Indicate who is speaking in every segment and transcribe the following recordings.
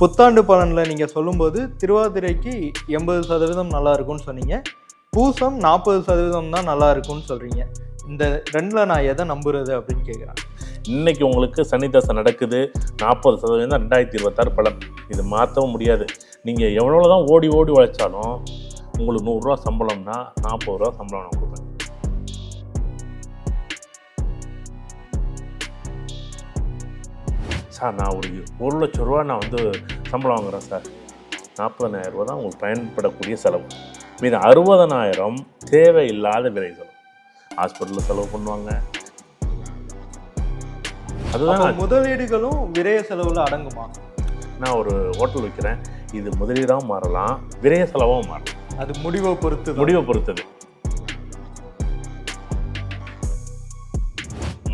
Speaker 1: புத்தாண்டு பலனில் நீங்கள் சொல்லும்போது திருவாதிரைக்கு எண்பது சதவீதம் நல்லா இருக்கும்னு சொன்னீங்க. பூசம் நாற்பது சதவீதம் தான் நல்லா இருக்கும்னு சொல்கிறீங்க இந்த ரெண்டில் நான் எதை நம்புறது அப்படின்னு கேட்குறேன்
Speaker 2: இன்னைக்கு உங்களுக்கு சனி தசை நடக்குது. நாற்பது சதவீதம் தான் ரெண்டாயிரத்தி இருபத்தாறு பலன். இது மாற்றவும் முடியாது. நீங்கள் எவ்வளோ தான் ஓடி ஓடி உழைச்சாலும் உங்களுக்கு நூறுரூவா சம்பளம்னா நாற்பது ரூபா சம்பளம் நான் கொடுப்பேன். சார் நான் ஒரு ஒரு லட்ச ரூபா நான் வந்து சம்பளம் வாங்குறேன் சார். நாற்பதனாயிரம் ரூபா தான் உங்களுக்கு பயன்படக்கூடிய செலவு. மீது அறுபதனாயிரம் தேவையில்லாத விலை செலவு. ஹாஸ்பிட்டலில் செலவு பண்ணுவாங்க. அதுதான்
Speaker 1: முதலீடுகளும் விரய செலவில் அடங்குமா?
Speaker 2: நான் ஒரு ஹோட்டல் வைக்கிறேன். இது முதலீடாகவும் மாறலாம் விரைய செலவாகவும் மாறலாம்.
Speaker 1: அது முடிவை பொறுத்து.
Speaker 2: முடிவை பொறுத்தது.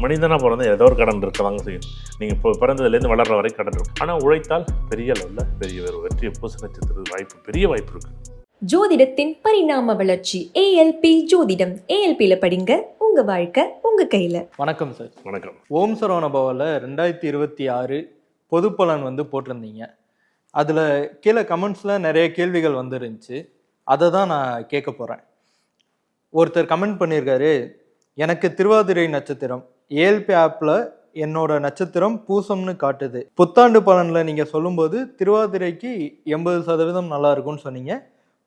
Speaker 2: மனிதனாக பிறந்த ஏதோ ஒரு கடன் இருக்கதாங்க செய்யும். நீங்கள் இப்போ பிறந்ததுலேருந்து வளர்ற வரை கடன் இருக்கும். ஆனால் உழைத்தால் பெரிய அளவில் பெரிய ஒரு வெற்றியை பூச நட்சத்திர வாய்ப்பு பெரிய வாய்ப்பு இருக்குது
Speaker 3: ஜோதிடத்தின் பரிணாம வளர்ச்சி ஏஎல்பி ஜோதிடம். ஏஎல்பியில் படிங்க உங்க வாழ்க்கை உங்க கையில.
Speaker 1: வணக்கம் சார்.
Speaker 2: வணக்கம்.
Speaker 1: ஓம் சரவண பவனில் ரெண்டாயிரத்தி இருபத்தி ஆறு பொது பலன் வந்து போட்டிருந்தீங்க. அதில் கீழே கமெண்ட்ஸில் நிறைய கேள்விகள் வந்துருந்துச்சு. அதை தான் நான் கேட்க போகிறேன் ஒருத்தர் கமெண்ட் பண்ணியிருக்காரு எனக்கு திருவாதிரை நட்சத்திரம் ஏஎல்பி ஆப்பில் என்னோட நட்சத்திரம் பூசம்னு காட்டுது. புத்தாண்டு பலனில் நீங்கள் சொல்லும்போது திருவாதிரைக்கு எண்பது சதவீதம் நல்லா இருக்கும்னு சொன்னீங்க.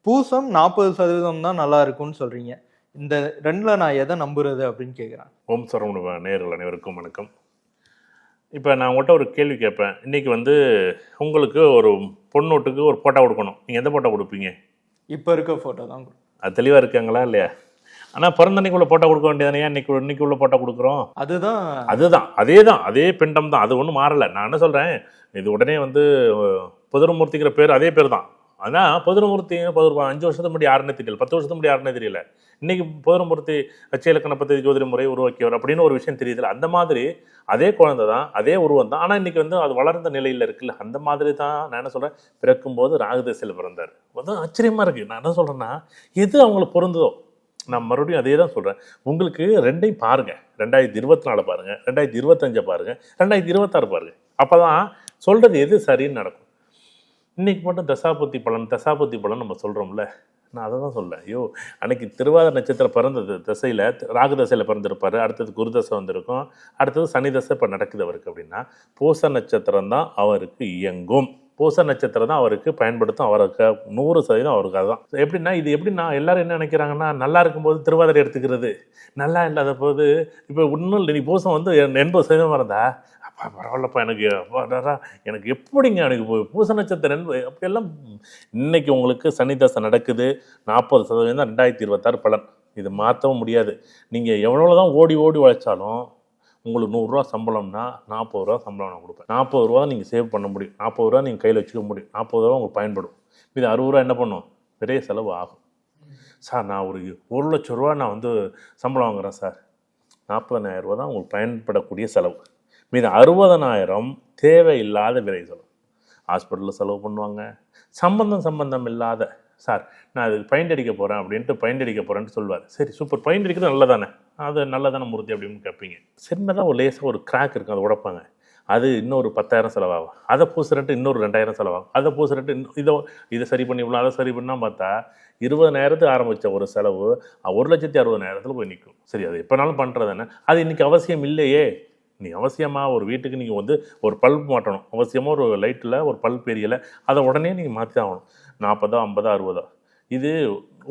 Speaker 1: பூசம் நாற்பது சதவீதம் தான் நல்லா இருக்கும்னு சொல்கிறீங்க இந்த ரெண்டில் நான் எதை நம்புறது அப்படின்னு கேட்குறேன்
Speaker 2: ஓம் சரவண நேர்கள் அனைவருக்கும் வணக்கம். இப்போ நான் உங்கள்கிட்ட ஒரு கேள்வி கேட்பேன். இன்றைக்கி வந்து உங்களுக்கு ஒரு பொண்ணோட்டுக்கு ஒரு ஃபோட்டோ கொடுக்கணும். நீங்கள் எந்த ஃபோட்டோ கொடுப்பீங்க?
Speaker 1: இப்போ இருக்க ஃபோட்டோ தான்.
Speaker 2: அது தெளிவாக இருக்காங்களா இல்லையா? ஆனால் பிறந்த அன்னைக்கு உள்ள கொடுக்க வேண்டியதானே? இன்னைக்கு இன்னைக்கு உள்ள ஃபோட்டோ கொடுக்குறோம்.
Speaker 1: அதுதான்.
Speaker 2: அதுதான் அதே தான் அதே பிண்டம் தான். அது ஒன்றும் மாறலை. நான் என்ன சொல்கிறேன் இது உடனே வந்து புதரமூர்த்திங்கிற பேர் அதே பேர் தான் ஆனால் புதரமூர்த்தி புதர் அஞ்சு வருஷத்துக்கு முன்னாடி யாருன்னே தெரியல. பத்து வருஷத்துக்கு முன்னாடி யாருன்னே தெரியல. இன்னைக்கு புதரமூர்த்தி அச்சய இலக்கண பத்தி ஜோதிட முறை உருவாக்கியவர் அப்படின்னு ஒரு விஷயம் தெரியுதுல அந்த மாதிரி அதே குழந்தை தான் அதே உருவம் தான். ஆனால் இன்னைக்கு வந்து அது வளர்ந்த நிலையில் இருக்குல்ல. அந்த மாதிரி தான் நான் என்ன சொல்கிறேன் பிறக்கும்போது ராகுதசையில் பிறந்தார். வந்து ஆச்சரியமாக இருக்குது நான் என்ன சொல்கிறேன்னா எது அவங்களுக்கு பொருந்ததோ? நான் மறுபடியும் அதே தான் சொல்கிறேன் உங்களுக்கு ரெண்டையும் பாருங்கள் ரெண்டாயிரத்தி இருபத்தி நாலு பாருங்கள் ரெண்டாயிரத்தி இருபத்தஞ்சை பாருங்கள் ரெண்டாயிரத்தி இருபத்தாறு பாருங்கள் அப்போ தான் சொல்கிறது எது சரின்னு நடக்கும். இன்றைக்கி மட்டும் தசாபுத்தி பலன் தசாபுத்தி பலன் நம்ம சொல்கிறோம்ல நான் அதை தான் சொல்ல ஐயோ அன்னைக்கு திருவாதிர நட்சத்திரம் பிறந்தது. தசையில் ராகு தசையில் பிறந்திருப்பார். அடுத்தது குரு தசை வந்திருக்கும். அடுத்தது சனி தசை இப்போ நடக்குது அவருக்கு அப்படின்னா பூச நட்சத்திரம் தான் அவருக்கு இயங்கும். பூச நட்சத்திரம் தான் அவருக்கு பயன்படுத்தும். அவருக்கு நூறு சதவீதம் அவருக்கு அதுதான். எப்படின்னா இது எப்படின்னா எல்லாரும் என்ன நினைக்கிறாங்கன்னா நல்லா இருக்கும்போது திருவாதிரை எடுத்துக்கிறது. நல்லா இல்லாத போது இப்போ இன்னும் இல்லை நீ பூசம் வந்து எண்பது சதவீதம் இருந்தா அப்பா பரவாயில்லப்பா எனக்கு எனக்கு எப்படிங்க எனக்கு பூச நட்சத்திரம் என்பது அப்படியெல்லாம் இன்னைக்கு உங்களுக்கு சனி தசை நடக்குது. நாற்பது சதவீதம் தான் ரெண்டாயிரத்தி இருபத்தாறு பலன். இது மாற்றவும் முடியாது. நீங்கள் எவ்வளோ தான் ஓடி ஓடி உழைச்சாலும் உங்களுக்கு நூறுரூவா சம்பளம்னா நாற்பது ரூபா சம்பளம் நான் கொடுப்பேன். நாற்பது ரூபா நீங்கள் சேவ் பண்ண முடியும். நாற்பது ரூபா நீங்கள் கையில் வச்சுக்க முடியும். நாற்பது ரூபா உங்களுக்கு பயன்படும். இது அறுபது ரூபா என்ன பண்ணும்? பெரிய செலவு ஆகும். சார் நான் ஒரு ஒரு லட்ச ரூபா நான் வந்து சம்பளம் வாங்குறேன் சார். நாற்பதனாயிரம் ரூபா தான் உங்களுக்கு பயன்படக்கூடிய செலவு. மீது அறுபதனாயிரம் தேவையில்லாத விரை செலவு. ஹாஸ்பிட்டலில் செலவு பண்ணுவாங்க. சம்பந்தம் சம்பந்தம் இல்லாத சார் நான் அதுக்கு பெயிண்ட் அடிக்க போகிறேன் அப்படின்ட்டு பெயிண்ட் அடிக்க போகிறேன்ட்டு சொல்லுவார். சரி சூப்பர் பெயிண்ட் அடிக்கிறது நல்லதானே? அது நல்லதானே மூர்த்தி அப்படின்னு கேட்பீங்க சின்னதாக ஒரு லேசாக ஒரு கிராக் இருக்கும் அதை உடைப்பாங்க. அது இன்னொரு பத்தாயிரம் செலவாகும். அதை பூசுறட்டு இன்னொரு ரெண்டாயிரம் செலவாகும். அதை பூசுறட்டு இன்னும் இதை இதை சரி பண்ணி விடலாம் அதை சரி பண்ணால் பார்த்தா இருபதனாயிரத்துக்கு ஆரம்பித்த ஒரு செலவு ஒரு லட்சத்தி அறுபதனாயிரத்தில் போய் நிற்கும் சரி அது எப்போனாலும் பண்ணுறது தானே? அது இன்றைக்கி அவசியம் இல்லையே. நீ அவசியமாக ஒரு வீட்டுக்கு நீங்கள் வந்து ஒரு பல்ப் மாட்டணும். அவசியமாக ஒரு லைட்டில் ஒரு பல்ப் எரியலை அதை உடனே நீங்கள் மாற்றி தான் ஆகணும். நாற்பதோ ஐம்பதோ அறுபதோ. இது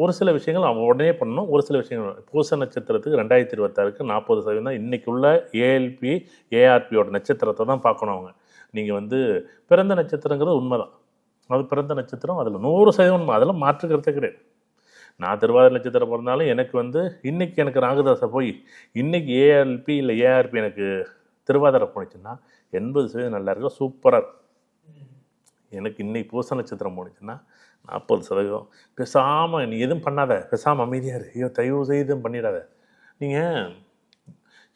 Speaker 2: ஒரு சில விஷயங்கள் அவங்க உடனே பண்ணணும். ஒரு சில விஷயங்கள் பூச நட்சத்திரத்துக்கு ரெண்டாயிரத்தி இருபத்தாறுக்கு நாற்பது சதவீதம் இன்னைக்கு உள்ள ஏஎல்பி ஏஆர்பியோட நட்சத்திரத்தை தான் பார்க்கணும் அவங்க. நீங்கள் வந்து பிறந்த நட்சத்திரங்கிறது உண்மைதான். அது பிறந்த நட்சத்திரம் அதில் நூறு சதவீதம் உண்மை. அதெல்லாம் மாற்றுக்கிறதே கிடையாது. நான் திருவாதிரை நட்சத்திரம் பிறந்தாலும் எனக்கு வந்து இன்னைக்கு எனக்கு ராகுதாசை போய் இன்னைக்கு ஏஎல்பி இல்லை ஏஆர்பி எனக்கு திருவாதிரை போணுச்சுன்னா எண்பது சதவீதம் நல்லா இருக்கும் சூப்பராக இருக்கும். எனக்கு இன்னைக்கு பூச நட்சத்திரம் போணுச்சுன்னா நாற்பது சதவீதம். பேசாமல் நீ எதுவும் பண்ணாத. பேசாமல் அமைதியாக இரு. ஐயோ தயவு செய்து எதுவும் பண்ணிடாத. நீங்கள்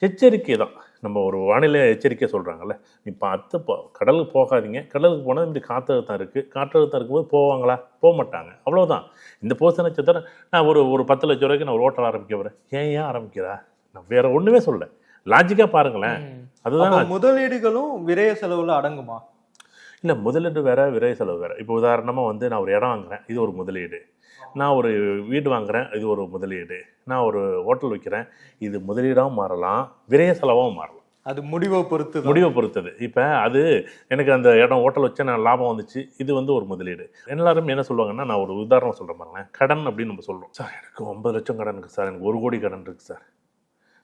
Speaker 2: எச்சரிக்கை தான். நம்ம ஒரு வானிலை எச்சரிக்கை சொல்கிறாங்கல்ல நீ பார்த்து போ. கடலுக்கு போகாதீங்க. கடலுக்கு போனால் இப்படி காற்றழுத்தம் இருக்குது காற்றழுத்தம் இருக்கும்போது போவாங்களா? போக மாட்டாங்க அவ்வளவுதான். இந்த பூச நட்சத்திரம் நான் ஒரு ஒரு பத்து லட்ச ரூபாய்க்கு நான் ஒரு ஹோட்டல் ஆரம்பிக்க போகிறேன் ஏன் ஏன் ஆரம்பிக்கிறா? நான் வேற ஒன்றுமே சொல்ல லாஜிக்காக பாருங்களேன். அதுதான்
Speaker 1: முதலீடுகளும் விரய செலவுல அடங்குமா?
Speaker 2: இல்லை முதலீடு வேற விரை செலவு வேற. இப்போ உதாரணமாக வந்து நான் ஒரு இடம் வாங்குறேன். இது ஒரு முதலீடு. நான் ஒரு வீடு வாங்குறேன். இது ஒரு முதலீடு. நான் ஒரு ஹோட்டல் வைக்கிறேன். இது முதலீடாகவும் மாறலாம். விரைய செலவாகவும் மாறலாம்.
Speaker 1: அது முடிவை பொறுத்து.
Speaker 2: முடிவை பொறுத்தது. இப்போ அது எனக்கு அந்த இடம் ஹோட்டல் வச்சு நான் லாபம் வந்துச்சு. இது வந்து ஒரு முதலீடு. எல்லாரும் என்ன சொல்லுவாங்கன்னா நான் ஒரு உதாரணம் சொல்கிறேன் பாருங்களேன். கடன் அப்படின்னு நம்ம சொல்கிறோம் சார் எனக்கு ஒன்பது லட்சம் கடன் இருக்குது சார். எனக்கு ஒரு கோடி கடன் இருக்குது சார்.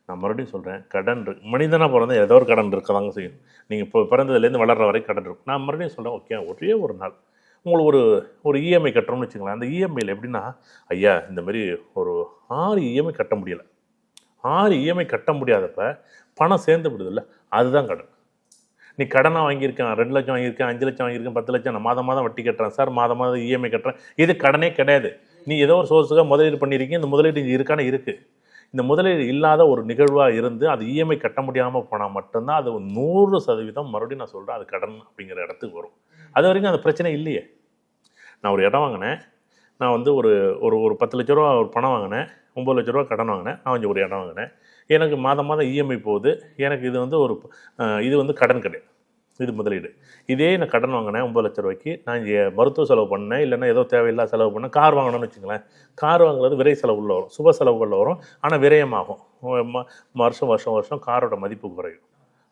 Speaker 2: நான் மறுபடியும் சொல்கிறேன் கடன் இருக்கு மனிதனாக பிறந்த ஏதோ ஒரு கடன் இருக்கதாங்க செய்யும். நீங்கள் இப்போ பிறந்ததுலேருந்து வளர்ற வரைக்கும் கடன் இருக்கும். நான் மறுபடியும் சொல்கிறேன் ஓகே ஒரே ஒரு நாள் உங்களுக்கு ஒரு ஒரு இஎம்ஐ கட்டுறோம்னு வச்சுங்களேன் அந்த இஎம்ஐயில் எப்படின்னா ஐயா இந்தமாரி ஒரு ஆறு இஎம்ஐ கட்ட முடியலை. ஆறு இஎம்ஐ கட்ட முடியாதப்ப பணம் சேர்ந்து விடுதில்ல அதுதான் கடன். நீ கடனாக வாங்கியிருக்கேன் ரெண்டு லட்சம் வாங்கியிருக்கேன் அஞ்சு லட்சம் வாங்கியிருக்கேன் பத்து லட்சம் நான் மாதம் மாதம் வட்டி கட்டுறேன். சார் மாதம் மாதம் இஎம்ஐ கட்டுறேன். இது கடனே கிடையாது. நீ ஏதோ ஒரு சோர்ஸுக்காக முதலீடு பண்ணியிருக்கீங்க இந்த முதலீடு இங்க இருக்கானே இருக்குது இந்த முதலீடு இல்லாத ஒரு நிகழ்வாக இருந்து அது இஎம்ஐ கட்ட முடியாமல் போனால் மட்டும்தான் அது ஒரு நூறு சதவீதம் மறுபடியும் நான் சொல்கிறேன் அது கடன் அப்படிங்கிற இடத்துக்கு வரும். அது வரைக்கும் அந்த பிரச்சனை இல்லையே. நான் ஒரு இடம் வாங்கினேன். நான் வந்து ஒரு ஒரு ஒரு பத்து லட்ச ரூபா ஒரு பணம் வாங்கினேன். ஒம்பது லட்ச ரூபா கடன் வாங்கினேன். நான் கொஞ்சம் ஒரு இடம் வாங்கினேன். எனக்கு மாதம் மாதம் இஎம்ஐ போகுது. எனக்கு இது வந்து ஒரு இது வந்து கடன் கிடையாது. இது முதலீடு. இதே நான் கடன் வாங்கினேன் ஒம்பது லட்ச ரூபாய்க்கு. நான் இங்கே மருத்துவ செலவு பண்ணேன் இல்லைன்னா ஏதோ தேவையில்லாத செலவு பண்ணேன். கார் வாங்கணும்னு வச்சுங்களேன் கார் வாங்குறது விரை செலவுள்ள வரும். சுப செலவுகளில் வரும். ஆனால் விரயமாகும். வருஷம் வருஷம் வருஷம் காரோட மதிப்பு குறையும்.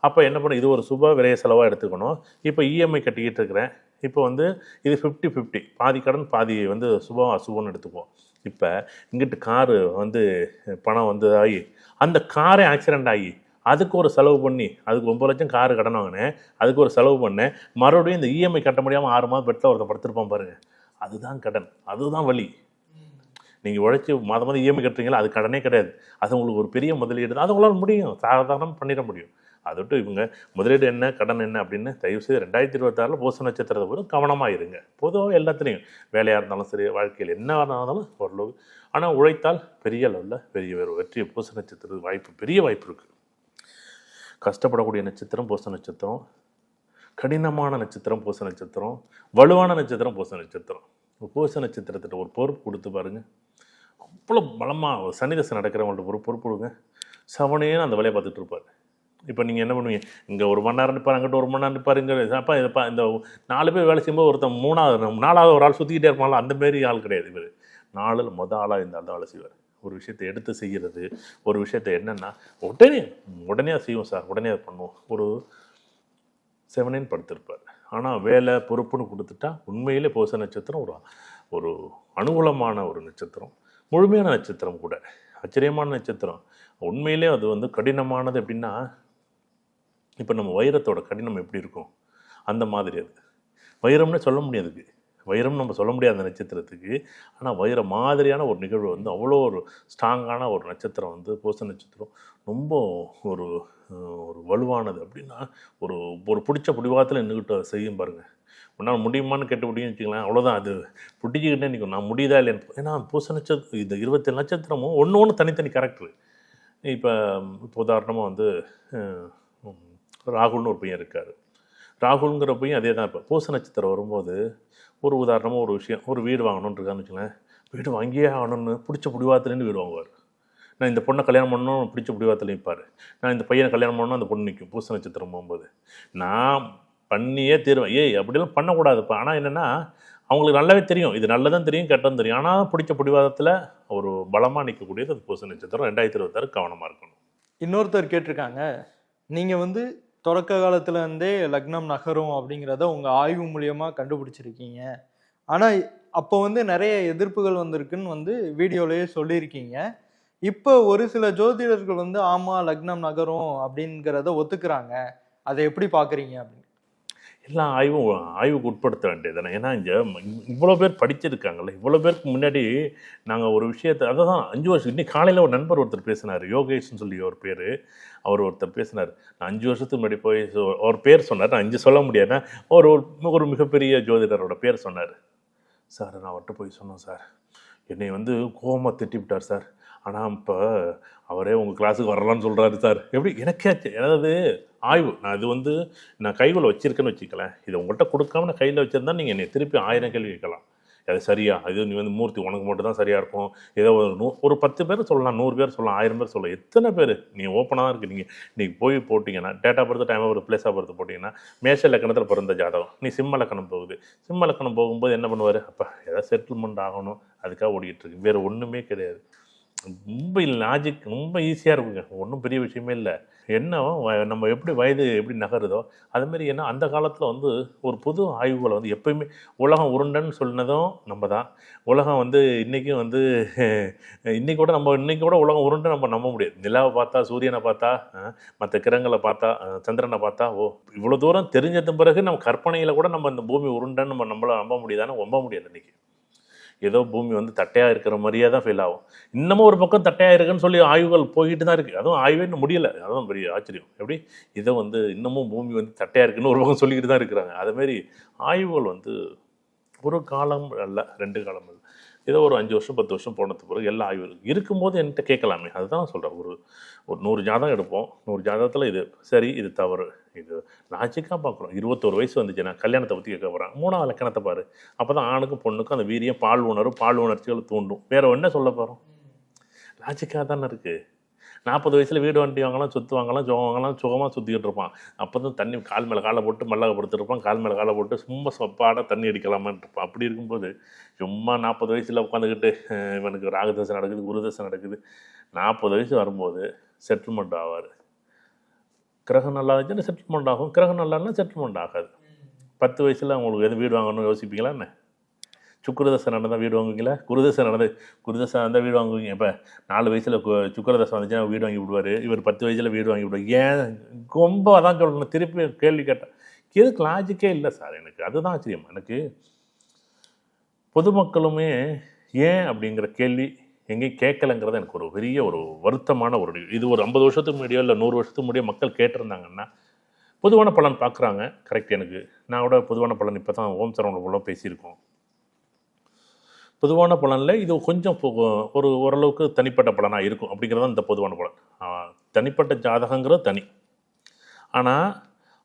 Speaker 2: அப்போ என்ன பண்ண இது ஒரு சுப விரைய செலவாக எடுத்துக்கணும். இப்போ இஎம்ஐ கட்டிக்கிட்டு இருக்கிறேன். இப்போ வந்து இது ஃபிஃப்டி ஃபிஃப்டி பாதி கடன் பாதி வந்து சுபம் அசுபம்னு எடுத்துக்குவோம். இப்போ இங்கிட்டு காரு வந்து பணம் வந்து ஆகி அந்த காரே ஆக்சிடெண்ட் ஆகி அதுக்கு ஒரு செலவு பண்ணி அதுக்கு ஒம்பது லட்சம் காரு கடன் வாங்கினேன் அதுக்கு ஒரு செலவு பண்ணேன் மறுபடியும் இந்த இஎம்ஐ கட்ட முடியாமல் ஆறு மாதம் பெட்டில் ஒருத்தன் படுத்திருப்பான் பாருங்கள் அதுதான் கடன் அதுதான் வழி. நீங்கள் உழைச்சி மாதம் மாதம் இஎம்ஐ கட்டுறீங்களா? அது கடனே கிடையாது. அது உங்களுக்கு ஒரு பெரிய முதலீடு தான் அது உங்களால் முடியும். சாதாரணம் பண்ணிட முடியும். அதை விட்டு இவங்க முதலீடு என்ன கடன் என்ன அப்படின்னு தயவு செய்து ரெண்டாயிரத்தி இருபத்தாறில் பூச நட்சத்திரத்தை போதும் கவனமாக இருங்க பொதுவாக எல்லாத்துலேயும். வேலையாக இருந்தாலும் சரி வாழ்க்கையில் என்ன இருந்தாலும் ஓரளவு. ஆனால் உழைத்தால் பெரிய அளவில் பெரிய வெற்றி பூச நட்சத்திரத்துக்கு வாய்ப்பு பெரிய வாய்ப்பு இருக்குது கஷ்டப்படக்கூடிய நட்சத்திரம் பூச நட்சத்திரம். கடினமான நட்சத்திரம் பூச நட்சத்திரம். வலுவான நட்சத்திரம் பூச நட்சத்திரம். பூச நட்சத்திரத்திட்ட ஒரு பொறுப்பு கொடுத்து பாருங்கள் அவ்வளோ பலமாக சன்னிதசை நடக்கிறவங்கள்ட்ட ஒரு பொறுப்பு கொடுங்க. சவனேன்னு அந்த வேலையை பார்த்துட்டு இருப்பார். இப்போ நீங்கள் என்ன பண்ணுவீங்க? இங்கே ஒரு மணி நேரம் நிற்பார் அங்கிட்ட ஒரு மணி நேரம் நிற்பார் இங்கே அப்போ இதப்பா இந்த நாலு பேர் வேலை செய்யும்போது ஒருத்தன் மூணாவது நாலாவது ஒரு ஆள் சுற்றிக்கிட்டே இருப்பாங்களா அந்த மாரி ஆள் கிடையாது இவர். நாலில் மொதல் ஆளாக இந்த அந்த தான் வேலை செய்வார். ஒரு விஷயத்தை எடுத்து செய்கிறது ஒரு விஷயத்தை என்னென்னா உடனே உடனே செய்வோம் சார் உடனே பண்ணுவோம். ஒரு செவனேன்னு படுத்திருப்பார். ஆனால் வேலை பொறுப்புன்னு கொடுத்துட்டா உண்மையிலே போச நட்சத்திரம் ஒரு ஒரு அனுகூலமான ஒரு நட்சத்திரம். முழுமையான நட்சத்திரம் கூட. ஆச்சரியமான நட்சத்திரம். உண்மையிலே அது வந்து கடினமானது எப்படின்னா இப்போ நம்ம வைரத்தோட கடினம் எப்படி இருக்கும்? அந்த மாதிரி அது. வைரம்னே சொல்ல முடியாதுக்கு வைரம் நம்ம சொல்ல முடியாது அந்த நட்சத்திரத்துக்கு. ஆனால் வைர மாதிரியான ஒரு நிகழ்வு வந்து அவ்வளோ ஒரு ஸ்ட்ராங்கான ஒரு நட்சத்திரம் வந்து பூச நட்சத்திரம் ரொம்ப ஒரு ஒரு வலுவானது. அப்படின்னா ஒரு ஒரு பிடிச்ச பிடிவாதத்தில் நின்றுக்கிட்டு செய்யும் பாருங்கள் உன்னால் முடியுமான்னு கேட்டு முடியும்னு வச்சுக்கலாம் அவ்வளோதான் அது பிடிச்சிக்கிட்டே நிற்கும் நான் முடியுதா இல்லைன்னு ஏன்னா பூச நட்சத்திரம் இந்த இருபத்தேழு நட்சத்திரமும் ஒன்று ஒன்று தனித்தனி கேரக்டரு இப்போ இப்போ உதாரணமாக வந்து ராகுல்னு ஒரு பையன் இருக்கார். ராகுலுங்கிற பையன் அதே தான் இப்போ பூச நட்சத்திரம் வரும்போது ஒரு உதாரணமாக ஒரு விஷயம். ஒரு வீடு வாங்கணுன்ட்டு இருக்கான்னு வச்சுங்களேன் வீடு வாங்கியே ஆகணும்னு பிடிச்ச பிடிவாத்துலேருந்து வீடு வாங்குவார். நான் இந்த பொண்ணை கல்யாணம் பண்ணணும் பிடிச்ச பிடிவாத்தில் நிற்பார் நான் இந்த பையனை கல்யாணம் பண்ணணும் அந்த பொண்ணு நிற்கும் பூச நட்சத்திரம் போகும்போது. நான் பண்ணியே தீருவேன். ஏய் அப்படிலாம் பண்ணக்கூடாதுப்பா. ஆனால் என்னென்னா அவங்களுக்கு நல்லாவே தெரியும். இது நல்லதான் தெரியும் கெட்டதும் தெரியும். ஆனால் பிடிச்ச பிடிவாதத்தில் ஒரு பலமாக நிற்கக்கூடியது அது பூச நட்சத்திரம். ரெண்டாயிரத்தி இருபத்தாறு கவனமாக இருக்கணும்.
Speaker 1: இன்னொருத்தர் கேட்டிருக்காங்க நீங்கள் வந்து தொடக்க காலத்துல இருந்தே லக்னம் நகரும் அப்படிங்கிறத உங்க ஆய்வு மூலியமா கண்டுபிடிச்சிருக்கீங்க. ஆனா அப்போ வந்து நிறைய எதிர்ப்புகள் வந்திருக்குன்னு வந்து வீடியோலயே சொல்லியிருக்கீங்க. இப்போ ஒரு சில ஜோதிடர்கள் வந்து ஆமா லக்னம் நகரும் அப்படிங்கிறத ஒத்துக்கிறாங்க. அதை எப்படி பாக்குறீங்க அப்படின்னு?
Speaker 2: எல்லா ஆய்வும் ஆய்வுக்கு உட்படுத்த வேண்டியது தானே ஏன்னா இங்கே இவ்வளோ பேர் படிச்சிருக்காங்கல்ல. இவ்வளோ பேருக்கு முன்னாடி நாங்கள் ஒரு விஷயத்தை அதை தான் அஞ்சு வருஷம் இன்னைக்கு காலையில் ஒரு நண்பர் ஒருத்தர் பேசினார் யோகேஷ்னு சொல்லி ஒரு பேர். அவர் ஒருத்தர் பேசினார். நான் அஞ்சு வருஷத்துக்கு முன்னாடி போய் ஒரு அவர் பேர் சொன்னார். நான் அஞ்சு சொல்ல முடியாதுன்னா ஒரு ஒரு- மிகப்பெரிய ஜோதிடரோட பேர் சொன்னார். சார் நான் அவர்கிட்ட போய் சொன்னோம் சார். என்னை வந்து கோமா திட்டி விட்டார் சார். ஆனால் இப்போ அவரே உங்கள் கிளாஸுக்கு வரலாம்னு சொல்கிறாரு சார். எப்படி? எனக்கே அதாவது ஆய்வு. நான் இது வந்து நான் கைவில் வச்சிருக்கேன்னு வச்சுக்கலேன் இதை உங்கள்கிட்ட கொடுக்காம நான் கையில் வச்சிருந்தா நீங்கள் என்னை திருப்பி ஆயிரம் கேள்வி கேட்கலாம். அது சரியா? அது நீ வந்து மூர்த்தி உனக்கு மட்டும் தான் சரியாக இருக்கும். ஏதோ ஒரு நூ ஒரு பத்து பேர் சொல்லலாம் நூறு பேர் சொல்லலாம் ஆயிரம் பேர் சொல்லலாம். எத்தனை பேர்? நீங்கள் ஓப்பனாக தான் இருக்கு நீங்கள் நீங்கள் போய் போட்டிங்கன்னா டேட்டா பர்த் டைம் ஒரு பிளேஸாக பொறுத்து போட்டிங்கன்னா மேஷ லக்கணத்தில் பிறந்த ஜாதகம். நீ சிம்ம லக்கணம் போகுது. சிம்ம லக்கணம் போகும்போது என்ன பண்ணுவார்? அப்போ ஏதாவது செட்டில்மெண்ட் ஆகணும். அதுக்காக ஓடிக்கிட்டு இருக்கு. வேறு ஒன்றுமே கிடையாது. ரொம்ப லாஜிக் ரொம்ப ஈஸியாக இருக்குங்க. ஒன்றும் பெரிய விஷயமே இல்லை. என்ன நம்ம எப்படி வயது எப்படி நகருதோ அதுமாரி என்ன அந்த காலத்தில் வந்து ஒரு புது ஆய்வுகளை வந்து எப்பயுமே உலகம் உருண்டைன்னு சொன்னதும் நம்ம தான் உலகம் வந்து இன்றைக்கும் வந்து இன்றைக்கி கூட நம்ம இன்றைக்கி கூட உலகம் உருண்டை நம்ம நம்ப முடியாது. நிலாவை பார்த்தா சூரியனை பார்த்தா மற்ற கிரகங்களை பார்த்தா சந்திரனை பார்த்தா ஓ இவ்வளோ தூரம் தெரிஞ்சது பிறகு நம்ம கற்பனையில் கூட நம்ம இந்த பூமி உருண்டைன்னு நம்ம நம்மளை நம்ப முடியுதான்னு நம்ப முடியாது இன்றைக்கி ஏதோ பூமி வந்து தட்டையாக இருக்கிற மாதிரியே தான் ஃபீல் ஆகும். இன்னமும் ஒரு பக்கம் தட்டையாக இருக்குன்னு சொல்லி ஆய்வுகள் போய்கிட்டு தான் இருக்குது அதுவும் ஆய்வே இன்னும் முடியலை. அதுவும் பெரிய ஆச்சரியம். எப்படி? இதை வந்து இன்னமும் பூமி வந்து தட்டையாக இருக்குன்னு ஒரு பக்கம் சொல்லிக்கிட்டு தான் இருக்கிறாங்க. அதுமாரி ஆய்வுகள் வந்து ஒரு காலம் அல்ல ரெண்டு காலம் அல்ல. ஏதோ ஒரு அஞ்சு வருஷம் பத்து வருஷம் போனதுக்கு பிறகு எல்லா ஆய்வு இருக்கும் இருக்கும்போது என்கிட்ட கேட்கலாமே. அதுதான் நான் சொல்கிறேன் ஒரு ஒரு நூறு ஜாதகம் எடுப்போம். நூறு ஜாதகத்தில் இது சரி இது தவறு. இது லாஜிக்காக பார்க்குறோம். இருபத்தோரு வயசு வந்துச்சுன்னா கல்யாணத்தை பற்றி கேட்க போகிறேன் மூணாவது லக்கணத்தை பாரு. அப்போ தான் ஆணுக்கும் பொண்ணுக்கும் அந்த வீரியம் பால் உணர்வு பால் உணர்ச்சிகள் தூண்டும். வேறு என்ன சொல்ல போகிறோம் லாஜிக்காக தானே இருக்குது நாற்பது வயசில் வீடு வண்டி வாங்கலாம் சொத்து வாங்கலாம் சுகம் வாங்கலாம் சுகமாக சுற்றிக்கிட்டு இருப்பான். அப்போ தான் தண்ணி கால் மேலே காலை போட்டு மல்லாக படுத்துருப்பான் கால் மேலே காலை போட்டு சும்மா சொப்பாட தண்ணி அடிக்கலாமான் இருப்பான். அப்படி இருக்கும்போது சும்மா நாற்பது வயசில் உட்காந்துக்கிட்டு இவனுக்கு ராகதசை நடக்குது குருதசை நடக்குது. நாற்பது வயசு வரும்போது செட்டில்மெண்ட் ஆவார். கிரகம் நல்லா இருந்துச்சுன்னா செட்டில்மெண்ட் ஆகும். கிரகம் நல்லா இருந்தால் செட்டில்மெண்ட் ஆகாது. பத்து வயசில் உங்களுக்கு எது வீடு வாங்கணும்னு யோசிப்பீங்களா என்ன? சுக்கிரதசை நடந்தால் வீடு வாங்குவீங்களா? குருதசை நடந்து குருதசை நடந்தால் வீடு வாங்குவீங்க. இப்போ நாலு வயசில் சுக்கிரதசை வந்துச்சுன்னா வீடு வாங்கி விடுவார். இவர் பத்து வயசில் வீடு வாங்கி விடுவார். ஏன்? ரொம்ப அதான் சொல்லணும். திருப்பி கேள்வி கேட்டேன் எதுக்கு லாஜிக்கே இல்லை சார் எனக்கு. அதுதான் ஆச்சரியம். எனக்கு பொதுமக்களுமே ஏன் அப்படிங்கிற கேள்வி எங்கேயும் கேட்கலங்கிறது எனக்கு ஒரு பெரிய ஒரு வருத்தமான ஒரு இது. ஒரு ஐம்பது வருஷத்துக்கு முன்னாடியோ இல்லை நூறு வருஷத்துக்கு முன்னாடியோ மக்கள் கேட்டிருந்தாங்கன்னா பொதுவான பலன் பார்க்குறாங்க. கரெக்ட் எனக்கு. நான் கூட பொதுவான பலன் இப்போ தான் ஓம் சரவண பேசியிருக்கோம். பொதுவான பலனில் இது கொஞ்சம் ஒரு ஓரளவுக்கு தனிப்பட்ட பலனாக இருக்கும். அப்படிங்கிறது தான் இந்த பொதுவான பலன். தனிப்பட்ட ஜாதகங்கிறது தனி. ஆனால்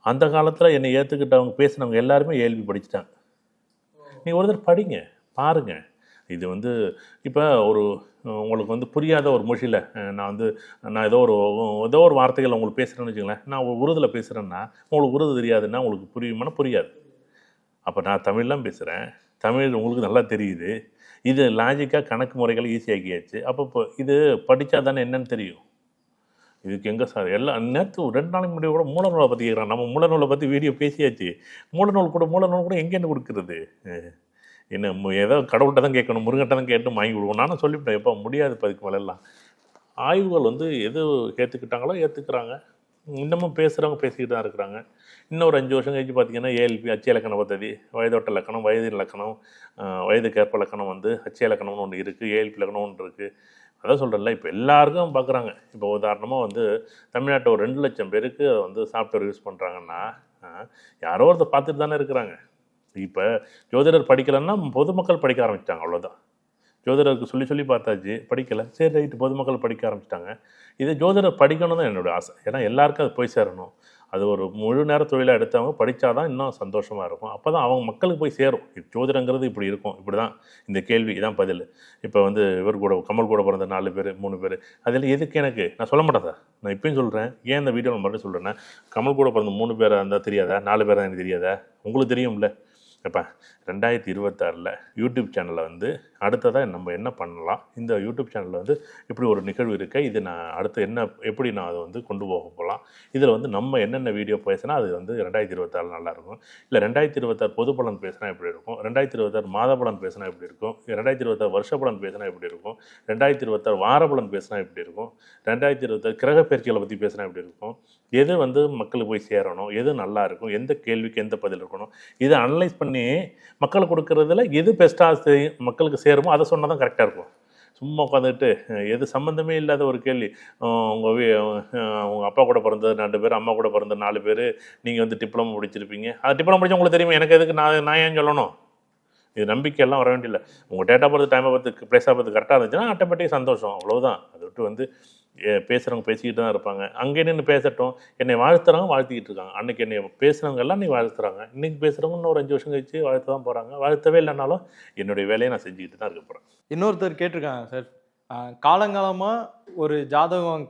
Speaker 2: அந்த காலத்தில் என்னை ஏற்றுக்கிட்டவங்க பேசினவங்க எல்லாருமே ஏழ்வி படிச்சுட்டாங்க. நீங்கள் ஒரு தடவை படிங்க பாருங்க. இது வந்து இப்போ ஒரு உங்களுக்கு வந்து புரியாத ஒரு மொழியில் நான் வந்து நான் ஏதோ ஒரு ஏதோ ஒரு வார்த்தைகள் உங்களுக்கு பேசுகிறேன்னு வச்சுங்களேன் நான் ஒரு உருதில் பேசுகிறேன்னா உங்களுக்கு உருது தெரியாதுன்னா உங்களுக்கு புரியுமானா புரியாது. அப்போ நான் தமிழ்லாம் பேசுகிறேன் தமிழ் உங்களுக்கு நல்லா தெரியுது. இது லாஜிக்காக கணக்கு முறைகள் ஈஸியாக்கியாச்சு அப்போ இப்போ இது படித்தா தானே என்னன்னு தெரியும். இதுக்கு எங்கே சார் எல்லாம் நேற்று ரெண்டு நாளைக்கு முன்னாடி கூட மூலநூலை பற்றி கேட்குறான் நம்ம மூலநூலை பற்றி வீடியோ பேசியாச்சு. மூலநூல் கூட மூலநூல் கூட எங்கேருந்து கொடுக்குறது? என்ன மு- ஏதோ கடவுள்கிட்ட தான் கேட்கணும் முருகன்ட்ட தான் கேட்டு வாங்கி விடுவோம் நானும் சொல்லிவிட்டேன் எப்போ முடியாது பதிக்கு மேலெல்லாம். ஆய்வுகள் வந்து எது ஏற்றுக்கிட்டாங்களோ ஏற்றுக்கிறாங்க இன்னமும் பேசுகிறவங்க பேசிக்கிட்டு தான் இருக்கிறாங்க. இன்னொரு அஞ்சு வருஷம் கழிச்சு பார்த்தீங்கன்னா ஏஎல்பி அச்சய இலக்கண பദ്ധதி வயதோட்ட இலக்கணம் வயது இலக்கணம் ஆஹ் வயதுக்கேற்ப இலக்கணம் வந்து அச்சய இலக்கணம்னு ஒன்று இருக்குது ஏஎல்பி இலக்கணம் ஒன்று இருக்குது அதான் சொல்கிறேன்ல இப்போ எல்லாருக்கும் பார்க்குறாங்க இப்போ உதாரணமாக வந்து தமிழ்நாட்டில் ஒரு ரெண்டு லட்சம் பேருக்கு அதை வந்து சாஃப்ட்வேர் யூஸ் பண்ணுறாங்கன்னா யாரோ ஒருத்தர் பார்த்துட்டு தானே இருக்கிறாங்க. இப்போ ஜோதிடர் படிக்கலைன்னா பொதுமக்கள் படிக்க ஆரம்பிச்சிட்டாங்க அவ்வளோதான் ஜோதிடருக்கு சொல்லி சொல்லி பார்த்தாச்சு படிக்கலை. சரி ரைட்டு பொதுமக்கள் படிக்க ஆரம்பிச்சிட்டாங்க. இதை ஜோதிடர் படிக்கணும் தான் என்னோட ஆசை. ஏன்னா எல்லாருக்கும் அது போய் சேரணும். அது ஒரு முழு நேர தொழிலாக எடுத்தவங்க படித்தா தான் இன்னும் சந்தோஷமாக இருக்கும். அப்போ தான் அவங்க மக்களுக்கு போய் சேரும். ஜோதிடங்கிறது இப்படி இருக்கும். இப்படி தான் இந்த கேள்வி இதான் பதில். இப்போ வந்து இவர் கூட கமல் கூட பிறந்த நாலு பேர் மூணு பேர். அதில் எதுக்கு எனக்கு? நான் சொல்ல மாட்டேன் சார் நான் இப்பயும் சொல்கிறேன் ஏன் இந்த வீடியோவில் மறுபடியும் சொல்கிறேன்னா கமல் கூட பிறந்த மூணு பேராக இருந்தால் தெரியாதா? நாலு பேராக எனக்கு தெரியாதா? உங்களுக்கு தெரியும்ல. இப்போ ரெண்டாயிரத்தி இருபத்தாறில் யூடியூப் சேனலில் வந்து அடுத்ததாக நம்ம என்ன பண்ணலாம்? இந்த யூடியூப் சேனலில் வந்து இப்படி ஒரு நிகழ்வு இருக்குது இது நான் அடுத்து என்ன எப்படி நான் அதை வந்து கொண்டு போக போகலாம் இதில் வந்து நம்ம என்னென்ன வீடியோ பேசினா அது வந்து ரெண்டாயிரத்தி இருபத்தாறு நல்லாயிருக்கும் இல்லை ரெண்டாயிரத்தி இருபத்தாறு பொது பலன் பேசினா எப்படி இருக்கும்? ரெண்டாயிரத்தி இருபத்தாறு மாத பலன் பேசினா எப்படி இருக்கும்? ரெண்டாயிரத்தி இருபத்தாறு வருஷ பலன் பேசினா எப்படி இருக்கும்? ரெண்டாயிரத்தி இருபத்தாறு வார பலன் பேசினா எப்படி இருக்கும்? ரெண்டாயிரத்தி இருபத்தாறு கிரக பற்றி பேசினா எப்படி இருக்கும்? எது வந்து மக்களுக்கு போய் சேரணும்? எது நல்லா இருக்கும்? எந்த கேள்விக்கு எந்த பதில் இருக்கணும்? இதை அனலைஸ் பண்ணி மக்களுக்கு கொடுக்கறதுல எது பெஸ்ட்டாக மக்களுக்கு சேருமோ அதை சொன்னால் தான் கரெக்டாக இருக்கும். சும்மா உட்காந்துட்டு எது சம்மந்தமே இல்லாத ஒரு கேள்வி. உங்கள் வீ உங்கள் அப்பா கூட பிறந்தது ரெண்டு பேர் அம்மா கூட பிறந்த நாலு பேர் நீங்கள் வந்து டிப்ளமோ முடிச்சிருப்பீங்க. அது டிப்ளமோ முடிச்சு உங்களுக்கு தெரியுமா எனக்கு எதுக்கு நான் நான் ஏன் சொல்லணும்? இது நம்பிக்கையெல்லாம் வர வேண்டியதில்லை. உங்கள் டேட்டா பர்த் டைமை பார்த்து பிளேஸ் ஆஃப் பர்த் கரெக்டாக இருந்துச்சுன்னா ஆட்டோமேட்டிக் சந்தோஷம். அவ்வளோதான் அதை விட்டு வந்து பேசுகிறவங்க பேசிக்கிட்டு தான் இருப்பாங்க. அங்கே நின்று பேசட்டும். என்னை வாழ்த்துறவங்க வாழ்த்திக்கிட்டு இருக்காங்க. அன்றைக்கி என்னை பேசுகிறவங்க எல்லாம் நீ வாழ்த்துறாங்க. இன்றைக்கி பேசுகிறவங்க இன்னொரு அஞ்சு வருஷம் கழிச்சு வாழ்த்து தான் போகிறாங்க வாழ்த்தவே இல்லைனாலும் என்னுடைய வேலையை நான் செஞ்சுக்கிட்டு தான் இருக்க போகிறேன்
Speaker 1: இன்னொருத்தர் கேட்டிருக்காங்க சார். காலங்காலமாக ஒரு ஜாதகம்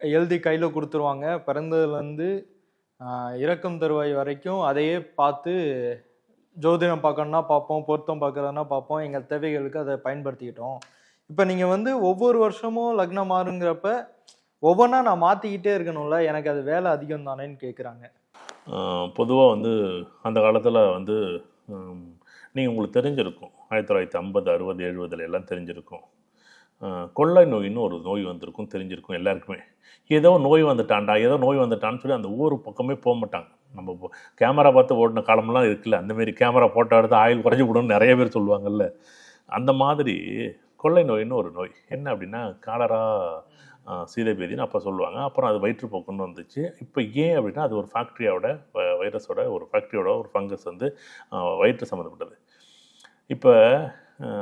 Speaker 1: எழுதி கையில் கொடுத்துருவாங்க. பிறந்ததுலேருந்து இறக்கும் தருவாய் வரைக்கும் அதையே பார்த்து ஜோதிடம் பார்க்கணும்னா பார்ப்போம் பொருத்தம் பார்க்கறதுனா பார்ப்போம். எங்கள் தேவைகளுக்கு அதை பயன்படுத்திக்கிட்டோம். இப்போ நீங்கள் வந்து ஒவ்வொரு வருஷமும் லக்னம் மாறுங்கிறப்ப ஒவ்வொன்றா நான் மாற்றிக்கிட்டே இருக்கணும்ல? எனக்கு அது வேலை அதிகம் தானேன்னு கேட்குறாங்க
Speaker 2: பொதுவாக வந்து அந்த காலத்தில் வந்து நீங்கள் உங்களுக்கு தெரிஞ்சிருக்கும். ஆயிரத்தி தொள்ளாயிரத்தி ஐம்பது அறுபது எழுபதுல எல்லாம் தெரிஞ்சிருக்கும். கொள்ளை நோயின்னு ஒரு நோய் வந்திருக்கும் தெரிஞ்சிருக்கும் எல்லாருக்குமே. ஏதோ நோய் வந்துட்டான்டா ஏதோ நோய் வந்துட்டான்னு சொல்லி அந்த ஊர் பக்கமே போக மாட்டாங்க. நம்ம கேமரா பார்த்து ஓடின காலம்லாம் இருக்குல்ல அந்தமாரி கேமரா போட்டோ எடுத்து ஆயில் குறைஞ்சி விடணும்னு நிறைய பேர் சொல்லுவாங்கல்ல. அந்த மாதிரி கொள்ளை நோயின்னு ஒரு நோய். என்ன அப்படின்னா காலரா சீதைபேதின்னு அப்போ சொல்லுவாங்க. அப்புறம் அது வயிற்றுப்போக்குன்னு வந்துச்சு. இப்போ ஏன் அப்படின்னா அது ஒரு ஃபேக்ட்ரியோட வைரஸோட ஒரு ஃபேக்ட்ரியோட ஒரு ஃபங்கஸ் வந்து வயிற்று சம்மந்தப்பட்டது. இப்போ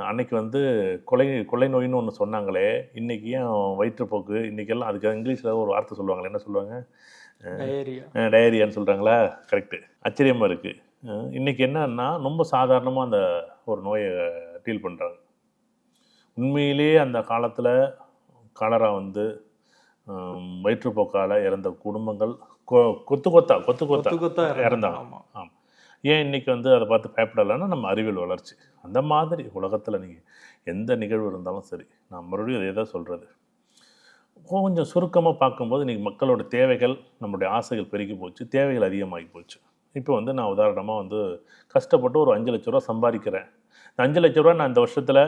Speaker 2: அன்னைக்கு வந்து கொலை கொள்ளை நோயின்னு ஒன்று சொன்னாங்களே இன்னைக்கு ஏன் வயிற்றுப்போக்கு? இன்னைக்கெல்லாம் அதுக்கு இங்கிலீஷில் ஒரு வார்த்தை சொல்லுவாங்களே என்ன சொல்லுவாங்க?
Speaker 1: டயரியா
Speaker 2: டயரியான்னு சொல்கிறாங்களா கரெக்டு ஆச்சரியமாக இருக்குது இன்றைக்கி என்னன்னா ரொம்ப சாதாரணமாக அந்த ஒரு நோயை டீல் பண்ணுறாங்க உண்மையிலேயே அந்த காலத்தில் காலரா வந்து வயிற்றுப்போக்கால் இறந்த குடும்பங்கள் கொ- கொத்து கொத்தா கொத்து கொத்தா இறந்தாங்க.
Speaker 1: ஆமா.
Speaker 2: ஆமாம் ஏன் இன்றைக்கி வந்து அதை பார்த்து பயப்படலைன்னா நம்ம அறிவியல் வளர்ச்சி. அந்த மாதிரி உலகத்தில் நீங்கள் எந்த நிகழ்வு இருந்தாலும் சரி நான் மறுபடியும் அதே தான் சொல்கிறது கொஞ்சம் சுருக்கமாக பார்க்கும்போது இன்றைக்கி மக்களோட தேவைகள் நம்மளுடைய ஆசைகள் பெருகி போச்சு தேவைகள் அதிகமாகி போச்சு. இப்போ வந்து நான் உதாரணமாக வந்து கஷ்டப்பட்டு ஒரு அஞ்சு லட்ச ரூபா சம்பாதிக்கிறேன். இந்த அஞ்சு லட்ச ரூபா நான் இந்த வருஷத்தில்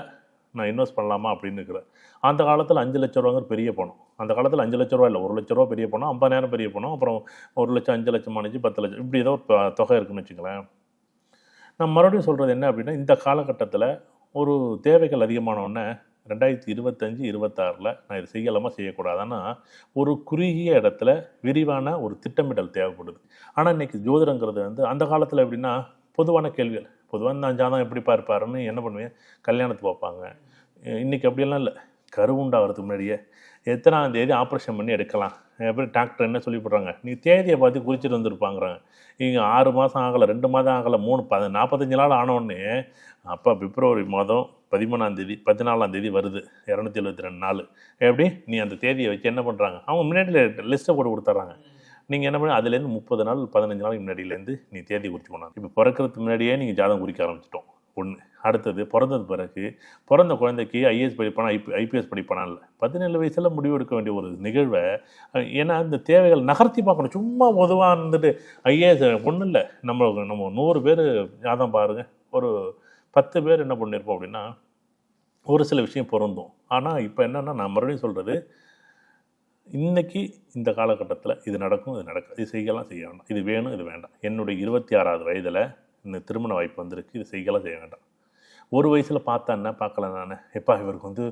Speaker 2: நான் இன்வெஸ்ட் பண்ணலாமா அப்படின்னு இருக்கிறேன் அந்த காலத்தில் அஞ்சு லட்ச ரூபாங்கிற பெரிய பணம். அந்த காலத்தில் அஞ்சு லட்ச ரூபா இல்லை ஒரு லட்ச ரூபா பெரிய பணம் ஐம்பதாயிரம் பெரிய பணம் அப்புறம் ஒரு லட்சம் அஞ்சு லட்சம் ஆனிச்சு பத்து லட்சம் இப்படி ஏதோ தொகை இருக்குன்னு வச்சுங்களேன் நான் மறுபடியும் சொல்கிறது என்ன அப்படின்னா இந்த காலகட்டத்தில் ஒரு தேவைகள் அதிகமானோடனே ரெண்டாயிரத்தி இருபத்தஞ்சு இருபத்தாறில் நான் இது செய்யலாமா செய்யக்கூடாதுன்னா ஒரு குறுகிய இடத்துல விரிவான ஒரு திட்டமிடல் தேவைப்படுது. ஆனால் இன்றைக்கி ஜோதிடங்கிறது வந்து அந்த காலத்தில் எப்படின்னா பொதுவான கேள்விகள். பொதுவாக நான் ஜாதகம் எப்படிப்பா இருப்பாருன்னு என்ன பண்ணுவேன்? கல்யாணத்துக்கு பார்ப்பாங்க. இன்றைக்கி அப்படியெல்லாம் இல்லை. கருவுண்டாகிறதுக்கு முன்னாடியே எத்தனாம் தேதி ஆப்ரேஷன் பண்ணி எடுக்கலாம். எப்படி டாக்டர் என்ன சொல்லிவிடுறாங்க நீ தேதியை பார்த்து குறிச்சிட்டு வந்துருப்பாங்கிறாங்க. இங்கே ஆறு மாதம் ஆகலை ரெண்டு மாதம் ஆகலை மூணு ப நாற்பத்தஞ்சு நாள் ஆனவுடனே அப்போ பிப்ரவரி மாதம் பதிமூணாம் தேதி பதினாலாம் தேதி வருது. இரநூத்தி எழுபத்தி ரெண்டு நாள். எப்படி? நீ அந்த தேதியை வச்சு என்ன பண்ணுறாங்க அவங்க முன்னாடி லிஸ்ட்டை போட்டு கொடுத்துட்றாங்க. நீங்கள் என்ன பண்ணி அதுலேருந்து முப்பது நாள் பதினஞ்சு நாளைக்கு முன்னாடியிலேருந்து நீ தேதி குறித்து போனாங்க இப்போ பிறக்கிறதுக்கு முன்னாடியே நீங்கள் ஜாதகம் குறிக்க ஆரம்பிச்சிட்டோம். ஒன்று அடுத்தது பிறந்தது பிறகு பிறந்த குழந்தைக்கு ஐஏஎஸ் படிப்பானா ஐபி ஐபிஎஸ் படிப்பானா இல்லை? பதினேழு வயசில் முடிவு எடுக்க வேண்டிய ஒரு நிகழ்வை ஏன்னா இந்த தேவைகள் நகர்த்தி பார்க்கணும். சும்மா பொதுவாக இருந்துட்டு ஐஏஎஸ் ஒன்றும் இல்லை. நம்ம நம்ம நூறு பேர் ஜாதகம் பாருங்க. ஒரு பத்து பேர் என்ன பண்ணியிருப்போம் அப்படின்னா ஒரு சில விஷயம் பொருந்தும். ஆனால் இப்போ என்னென்னா நான் மறுபடியும் சொல்கிறது இன்றைக்கி இந்த காலகட்டத்தில் இது நடக்கும் இது நடக்கும் இது செய்யலாம் செய்ய வேண்டாம். இது வேணும் இது வேண்டாம். என்னுடைய இருபத்தி ஆறாவது வயதில் இந்த திருமண வாய்ப்பு வந்திருக்கு. இது செய்யலாம் செய்ய வேண்டாம். ஒரு வயசில் பார்த்தா என்ன பார்க்கல நான். எப்பா இவருக்கு வந்து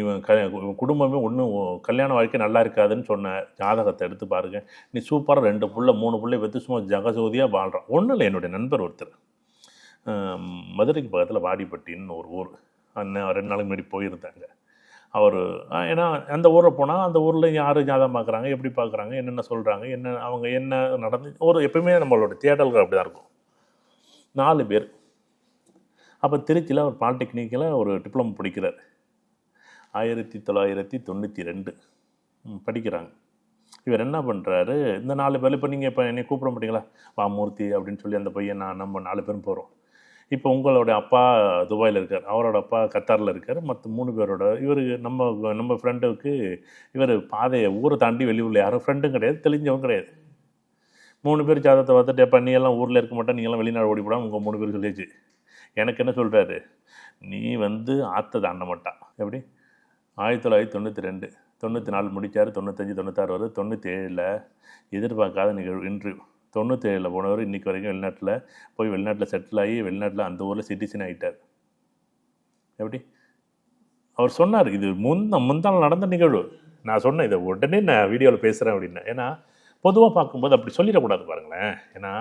Speaker 2: இவன் க குடும்பமே ஒன்றும் கல்யாண வாழ்க்கை நல்லா இருக்காதுன்னு சொன்ன ஜாதகத்தை எடுத்து பாருங்க. நீ சூப்பராக ரெண்டு புள்ள மூணு பிள்ளை வெத்து சும்மா ஜகஜோதியாக வாழ்கிறான் ஒன்றும் இல்லை என்னுடைய நண்பர் ஒருத்தர். மதுரைக்கு பக்கத்தில் வாடிப்பட்டின்னு ஒரு ஊர். அண்ணன் ரெண்டு நாளுக்கு முன்னாடி போயிருந்தாங்க. அவர். ஏன்னா அந்த ஊரில் போனால் அந்த ஊரில் யார் ஜாதகம் பார்க்குறாங்க எப்படி பார்க்குறாங்க என்னென்ன சொல்கிறாங்க என்ன அவங்க என்ன நடந்து ஒரு எப்பயுமே நம்மளோட தேடல்கள் அப்படி தான் இருக்கும். நாலு பேர். அப்போ திருச்சியில் அவர் பாலிடெக்னிக்கில் ஒரு டிப்ளமோ படிக்கிறார். ஆயிரத்தி தொள்ளாயிரத்தி தொண்ணூற்றி ரெண்டு. படிக்கிறாங்க. இவர் என்ன பண்ணுறாரு இந்த நாலு பேர் இப்போ நீங்கள் இப்போ என்னை கூப்பிட மாட்டீங்களா? வா மூர்த்தி அப்படின்னு சொல்லி அந்த பையன் நான் நம்ம நாலு பேரும் போகிறோம் இப்போ உங்களோட அப்பா துபாயில் இருக்கார். அவரோட அப்பா கத்தாரில் இருக்கார். மற்ற மூணு பேரோட இவர் நம்ம நம்ம ஃப்ரெண்டுக்கு இவர் பாதையை ஊரை தாண்டி வெளியூரில் யாரும் ஃப்ரெண்டும் கிடையாது தெளிஞ்சவங்க கிடையாது. மூணு பேர் ஜாதகத்தை பார்த்துட்டு அப்போ நீ எல்லாம் ஊரில் இருக்க மாட்டா நீங்களாம் வெளிநாடு ஓடி போடாம உங்கள் மூணு பேர் சொல்லியாச்சு. எனக்கு என்ன சொல்கிறாரு நீ வந்து ஆற்ற தாண்ட மாட்டா எப்படி? ஆயிரத்தி தொள்ளாயிரத்தி தொண்ணூற்றி ரெண்டு தொண்ணூற்றி நாலு முடித்தார் தொண்ணூத்தஞ்சு தொண்ணூத்தாறு வருது தொண்ணூற்றி ஏழில் எதிர்பார்க்காத நிகழ்வு இன்டர்வியூ தொண்ணூற்றி ஏழில் போனவர் இன்றைக்கி வரைக்கும் வெளிநாட்டில் போய் வெளிநாட்டில் செட்டில் ஆகி வெளிநாட்டில் அந்த ஊரில் சிட்டிசன் ஆகிட்டார் எப்படி? அவர் சொன்னார் இது முந்த முந்தாள் நடந்த நிகழ்வு. நான் சொன்னேன் இதை உடனே நான் வீடியோவில் பேசுகிறேன் அப்படின்னு. ஏன்னா பொதுவாக பார்க்கும்போது அப்படி சொல்லிடக்கூடாது பாருங்களேன். ஏன்னா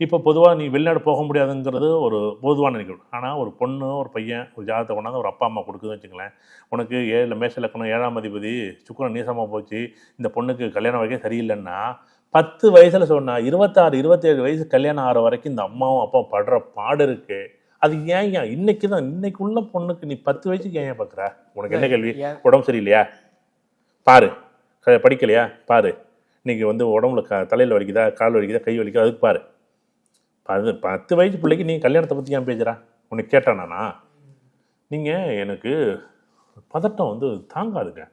Speaker 2: இப்போ பொதுவாக நீ வெளிநாடு போக முடியாதுங்கிறது ஒரு பொதுவான நிகழ்வு. ஆனால் ஒரு பொண்ணு ஒரு பையன் ஒரு ஜாதகத்தை கொண்டாந்து ஒரு அப்பா அம்மா கொடுக்குதுன்னு வச்சுங்களேன் உனக்கு ஏழு மேஷ லக்கணம் ஏழாம் அதிபதி சுக்கரம் நீசமாக போச்சு இந்த பொண்ணுக்கு கல்யாணம் வரைக்கும் சரியில்லைன்னா பத்து வயசுல சொன்னா இருபத்தாறு இருபத்தேழு வயசு கல்யாணம் ஆகிற வரைக்கும் இந்த அம்மாவும் அப்பாவும் படுற பாடு இருக்கு. அது ஏன் ஏன்? இன்னைக்கு தான் இன்னைக்கு உள்ள பொண்ணுக்கு நீ பத்து வயசுக்கு ஏன் பார்க்குற உனக்கு என்ன கேள்வி? உடம்பு சரியில்லையா? பாரு. படிக்கலையா? பாரு. இன்னைக்கு வந்து உடம்புல க தலையில் வலிக்குதா? கால் வலிக்குதா? கை வலிக்குதா? அதுக்கு பாரு. பது பத்து வயசு பிள்ளைக்கு நீ கல்யாணத்தை பற்றி ஏன் பேசுகிறா உனக்கு கேட்டானா நீங்கள் எனக்கு பதட்டம் வந்து தாங்காதுங்க.